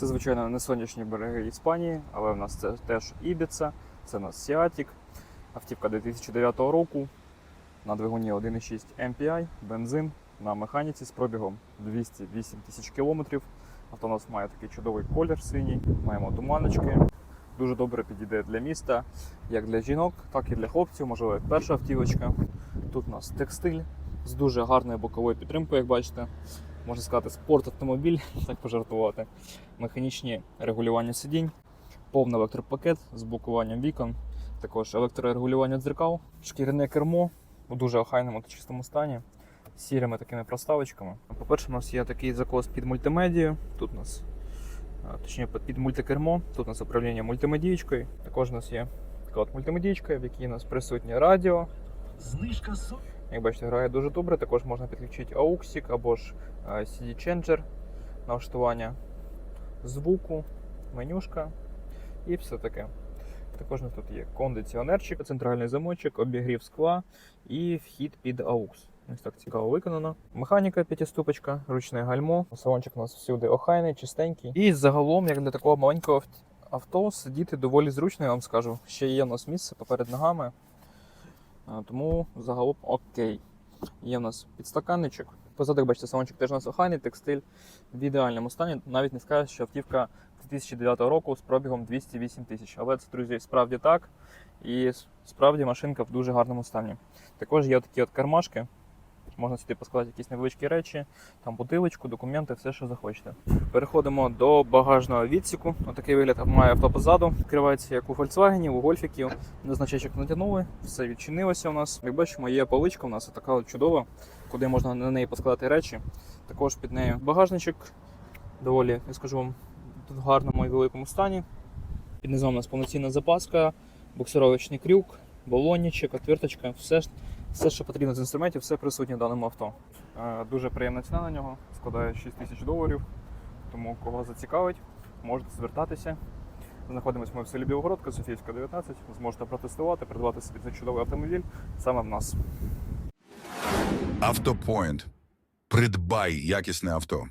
Це, звичайно, не сонячні береги Іспанії, але в нас це теж Ібіца, це у нас Сіатік, автівка 2009 року на двигуні 1.6 MPI, бензин на механіці з пробігом 208 тисяч кілометрів. Авто у нас має такий чудовий колір синій, маємо туманочки. Дуже добре підійде для міста, як для жінок, так і для хлопців, можливо, як перша автівочка. Тут у нас текстиль з дуже гарною боковою підтримкою, як бачите. Можна сказати, спорт-автомобіль, так пожартувати. Механічні регулювання сидінь, повний електропакет з блокуванням вікон, також електрорегулювання дзеркал, шкіряне кермо у дуже охайному та чистому стані, з сірими такими проставочками. По-перше, у нас є такий закос під мультимедію. Тут у нас, точніше, під- мультикермо, тут у нас управління мультимедієчкою. Також у нас є така от мультимедієчка, в якій у нас присутнє радіо, Знижка як бачите, грає дуже добре. Також можна підключити AUX або ж е, CD-Changer налаштування звуку, менюшка і все таке. Також у нас тут є кондиціонерчик, центральний замочок, обігрів скла і вхід під AUX. Ось так цікаво виконано. Механіка п'ятиступочка, ручне гальмо. Салончик у нас всюди охайний, чистенький. І загалом, як для такого маленького авто, сидіти доволі зручно, я вам скажу. Ще є у нас місце поперед ногами. Тому загалом окей. Є в нас підстаканничок. Позаду, бачите, салончик теж у нас текстиль в ідеальному стані. Навіть не скажеш, що автівка 2009 року з пробігом 208 тисяч. Але це, друзі, справді так. І справді машинка в дуже гарному стані. Також є такі от кармашки. Можна сюди поскладати якісь невеличкі речі, там бутилочку, документи, все, що захочете. Переходимо до багажного відсіку. Отакий вигляд має авто позаду. Відкривається як у Volkswagen, у Гольфіків. На значечок натягнули, все відчинилося у нас. Як бачимо, є поличка у нас така чудова, куди можна на неї поскладати речі. Також під нею багажничок доволі, я скажу вам, в гарному і великому стані. Під низом у нас повноцінна запаска, буксировочний крюк, балонничок, отверточка, все, все, що потрібно з інструментів, все присутнє в даному авто. Е, Дуже приємна ціна на нього, складає 6 тисяч доларів. Тому кого зацікавить, можете звертатися. Знаходимося ми в селі Білогородка, Софійська, 19. Зможете протестувати, придбати собі цей чудовий автомобіль саме в нас. Автопоінт. Придбай якісне авто.